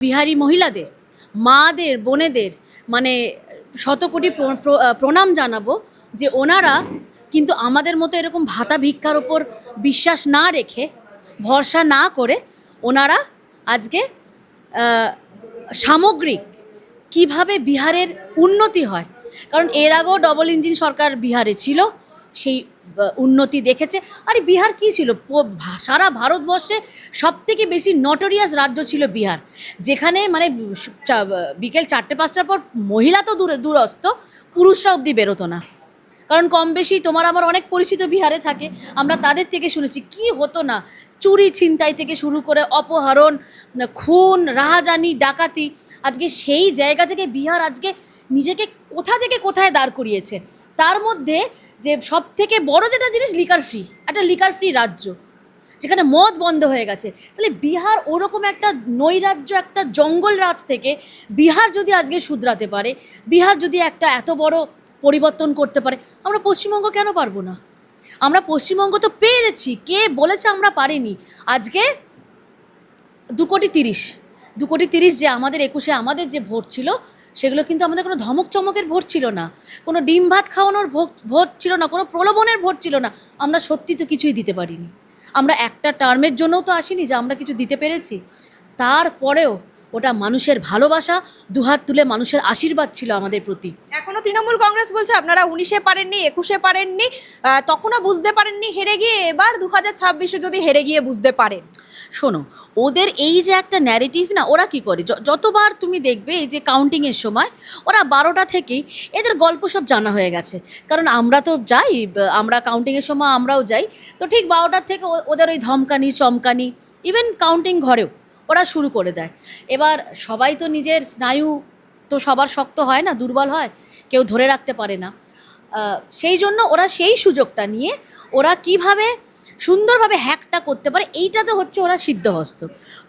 বিহারি মহিলাদের, মাদের, বোনেদের মানে শত কোটি প্র- প্র- প্রণাম জানাব যে ওনারা কিন্তু আমাদের মতো এরকম ভাতা ভিক্ষার ওপর বিশ্বাস না রেখে, ভরসা না করে ওনারা আজকে সামগ্রিক কীভাবে বিহারের উন্নতি হয়। কারণ এর আগেও ডবল ইঞ্জিন সরকার বিহারে ছিল সেই উন্নতি দেখেছে। আরে বিহার কি ছিল? সারা ভারতবর্ষে সব থেকে বেশি নটোরিয়াস রাজ্য ছিল বিহার। যেখানে মানে বিকেল চারটে পাঁচটার পর মহিলা তো দূরে, দূরস্থ, পুরুষরা অবধি বেরোতো না। কারণ কম বেশি তোমার আমার অনেক পরিচিত বিহারে থাকে, আমরা তাদের থেকে শুনেছি। কি হতো না? চুরি ছিনতাই থেকে শুরু করে অপহরণ খুন, রাহাজানি, ডাকাতি, আজকে সেই জায়গা থেকে বিহার আজকে নিজেকে কোথা থেকে কোথায় দাঁড় করিয়েছে? তার মধ্যে যে সব থেকে বড় যেটা জিনিস লিকার ফ্রি, একটা লিকার ফ্রি রাজ্য, যেখানে মদ বন্ধ হয়ে গেছে। তাহলে বিহার ওরকম একটা নৈরাজ্য, একটা জঙ্গল রাজ থেকে বিহার যদি আজকে শুধরাতে পারে, বিহার যদি একটা এত বড় পরিবর্তন করতে পারে, আমরা পশ্চিমবঙ্গ কেন পারব না? আমরা পশ্চিমবঙ্গ তো পেরেছি, কে বলেছে আমরা পারিনি? আজকে দু কোটি তিরিশ, দু কোটি তিরিশ যে আমাদের একুশে আমাদের যে ভোট ছিল সেগুলো কিন্তু আমাদের কোনো ধমক চমকের ভোট ছিল না। কোনো ডিম ভাত খাওয়ানোর ভোট ভোট ছিল না, কোনো প্রলোভনের ভোট ছিল না। আমরা সত্যি তো কিছুই দিতে পারিনি। আমরা একটা টার্মের জন্যও তো আসিনি যে আমরা কিছু দিতে পেরেছি। তারপরেও ওটা মানুষের ভালোবাসা, দুহাত তুলে মানুষের আশীর্বাদ ছিল আমাদের প্রতি। এখনও তৃণমূল কংগ্রেস বলছে, আপনারা উনিশে পারেননি, একুশে পারেননি তখনও বুঝতে পারেননি, হেরে গিয়ে এবার দু হাজার ছাব্বিশে যদি হেরে গিয়ে বুঝতে পারেন। শোনো, ওদের এই যে একটা ন্যারেটিভ না, ওরা কি করে? যতবার তুমি দেখবে এই যে কাউন্টিংয়ের সময়, ওরা বারোটা থেকেই এদের গল্প সব জানা হয়ে গেছে। কারণ আমরা তো যাই আমরা কাউন্টিংয়ের সময় আমরাও যাই। তো ঠিক বারোটার থেকে ওদের ওই ধমকানি, চমকানি ইভেন কাউন্টিং ঘরেও ওরা শুরু করে দেয়। এবার সবাই তো নিজের স্নায়ু তো সবার শক্ত হয় না, দুর্বল হয়, কেউ ধরে রাখতে পারে না। সেই জন্য ওরা সেই সুযোগটা নিয়ে ওরা কীভাবে সুন্দরভাবে হ্যাকটা করতে পারে, এইটাতে হচ্ছে ওরা সিদ্ধহস্ত।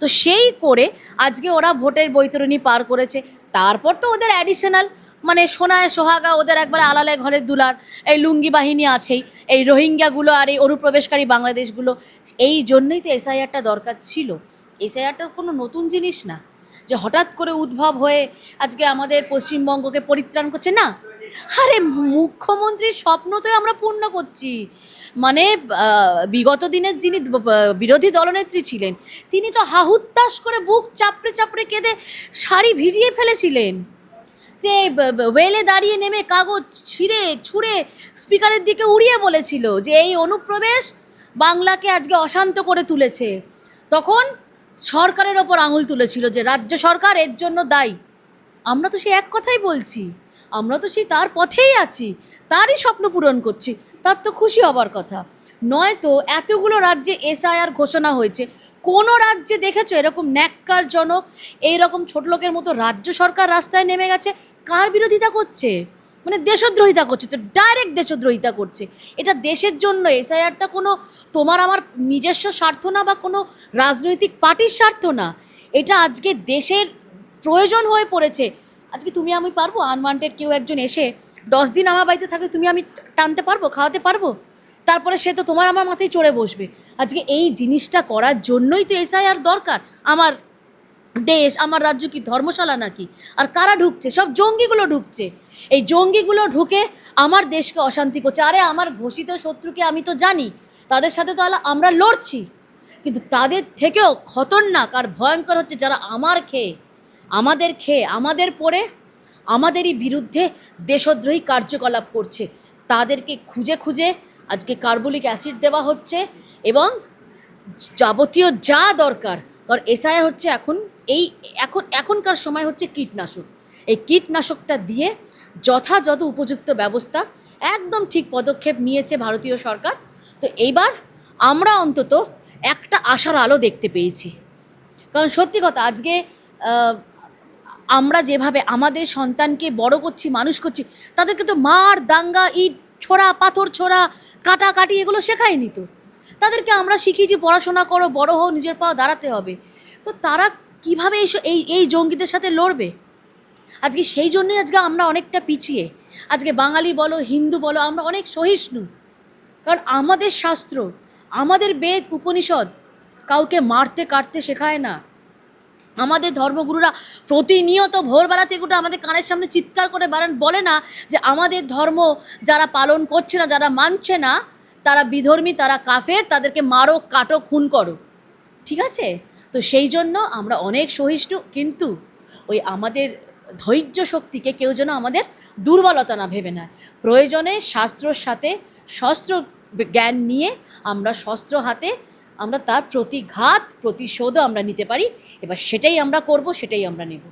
তো সেই করে আজকে ওরা ভোটের বৈতরণী পার করেছে। তারপর তো ওদের অ্যাডিশনাল মানে সোনায় সোহাগা ওদের একবার আলালে ঘরের দুলার, এই লুঙ্গি বাহিনী আছেই, এই রোহিঙ্গাগুলো আর এই অনুপ্রবেশকারী বাংলাদেশগুলো, এই জন্যই তো এসআইআরটা দরকার ছিল। এসআইআরটা কোনো নতুন জিনিস না, যে হঠাৎ করে উদ্ভব হয়ে আজকে আমাদের পশ্চিমবঙ্গকে পরিত্রাণ করছে। না আরে মুখ্যমন্ত্রীর স্বপ্ন তো আমরা পূর্ণ করছি। মানে বিগত দিনের যিনি বিরোধী দলনেত্রী ছিলেন, তিনি তো হাহুত্তাস করে বুক চাপড়ে চাপড়ে কেঁদে শাড়ি ভিজিয়ে ফেলেছিলেন যে ওয়েলে দাঁড়িয়ে নেমে কাগজ ছিঁড়ে ছুঁড়ে স্পিকারের দিকে উড়িয়ে বলেছিল যে, এই অনুপ্রবেশ বাংলাকে আজকে অশান্ত করে তুলেছে। তখন সরকারের ওপর আঙুল তুলেছিল যে, রাজ্য সরকার এর জন্য দায়ী। আমরা তো সে এক কথাই বলছি। আমরা তো সেই তার পথেই আছি, তারই স্বপ্ন পূরণ করছি, তার তো খুশি হবার কথা। নয়তো এতগুলো রাজ্যে এসআইআর ঘোষণা হয়েছে, কোনো রাজ্যে দেখেছ এরকম ন্যাক্কারজনক, এইরকম ছোট লোকের মতো রাজ্য সরকার রাস্তায় নেমে গেছে? কার বিরোধিতা করছে? মানে দেশদ্রোহিতা করছে, তো ডাইরেক্ট দেশদ্রোহিতা করছে। এটা দেশের জন্য এসআইআরটা কোনো তোমার আমার নিজস্ব স্বার্থ না বা কোনো রাজনৈতিক পার্টির স্বার্থ না। এটা আজকে দেশের প্রয়োজন হয়ে পড়েছে আজকে তুমি আমি পারব? আনওয়ান্টেড কেউ একজন এসে দশ দিন আমার বাড়িতে থাকলে তুমি আমি টানতে পারব, খাওয়াতে পারব? তারপরে সে তো তোমার আমার মাথায় চড়ে বসবে। আজকে এই জিনিসটা করার জন্যই তো এসআইআর দরকার। আমার দেশ, আমার রাজ্য কি ধর্মশালা নাকি? আর কারা ঢুকছে? সব জঙ্গিগুলো ঢুকছে। এই জঙ্গিগুলো ঢুকে আমার দেশকে অশান্তি করছে। আরে, আমার ঘোষিত শত্রুকে আমি তো জানি। তাদের সাথে তো আমরা লড়ছি। কিন্তু তাদের থেকেও খতরনাক আর ভয়ঙ্কর হচ্ছে যারা আমার খেয়ে আমাদের খেয়ে, আমাদের পরে, আমাদেরই বিরুদ্ধে দেশদ্রোহী কার্যকলাপ করছে। তাদেরকে খুঁজে খুঁজে আজকে কার্বলিক অ্যাসিড দেওয়া হচ্ছে এবং যাবতীয় যা দরকার, কারণ এসআই হচ্ছে এখন এই, এখন, এখনকার সময় হচ্ছে কীটনাশক। এই কীটনাশকটা দিয়ে যথাযথ উপযুক্ত ব্যবস্থা একদম ঠিক পদক্ষেপ নিয়েছে ভারতীয় সরকার। তো এইবার আমরা অন্তত একটা আশার আলো দেখতে পেয়েছি। কারণ সত্যি কথা, আজকে আমরা যেভাবে আমাদের সন্তানকে বড় করছি, মানুষ করছি, তাদেরকে তো মার, দাঙ্গা, ইট ছোড়া, পাথর ছোড়া কাটাকাটি এগুলো শেখায়নি তো। তাদেরকে আমরা শিখি যে পড়াশোনা করো, বড় হও, নিজের পাও দাঁড়াতে হবে। তো তারা কীভাবে এই এই জঙ্গিদের সাথে লড়বে? আজকে সেই জন্যই আজকে আমরা অনেকটা পিছিয়ে। আজকে বাঙালি বলো, হিন্দু বলো, আমরা অনেক সহিষ্ণু। কারণ আমাদের শাস্ত্র, আমাদের বেদ, উপনিষদ কাউকে মারতে, কাটতে শেখায় না। আমাদের ধর্মগুরুরা প্রতিনিয়ত ভোরবেলা থেকে উঠে আমাদের কানের সামনে চিৎকার করে বারান বলে না যে আমাদের ধর্ম যারা পালন করছে না, যারা মানছে না, তারা বিধর্মী, তারা কাফের, তাদেরকে মারো, কাটো, খুন করো। ঠিক আছে? তো সেই জন্য আমরা অনেক সহিষ্ণু, কিন্তু ওই আমাদের ধৈর্য শক্তিকে কেউ যেন আমাদের দুর্বলতা না ভেবে নেয়। প্রয়োজনে শাস্ত্রর সাথে, শস্ত্র জ্ঞান নিয়ে আমরা শস্ত্র হাতে আমরা তার প্রতিঘাত প্রতিশোধও আমরা নিতে পারি। এবার সেটাই আমরা করব সেটাই আমরা নেব।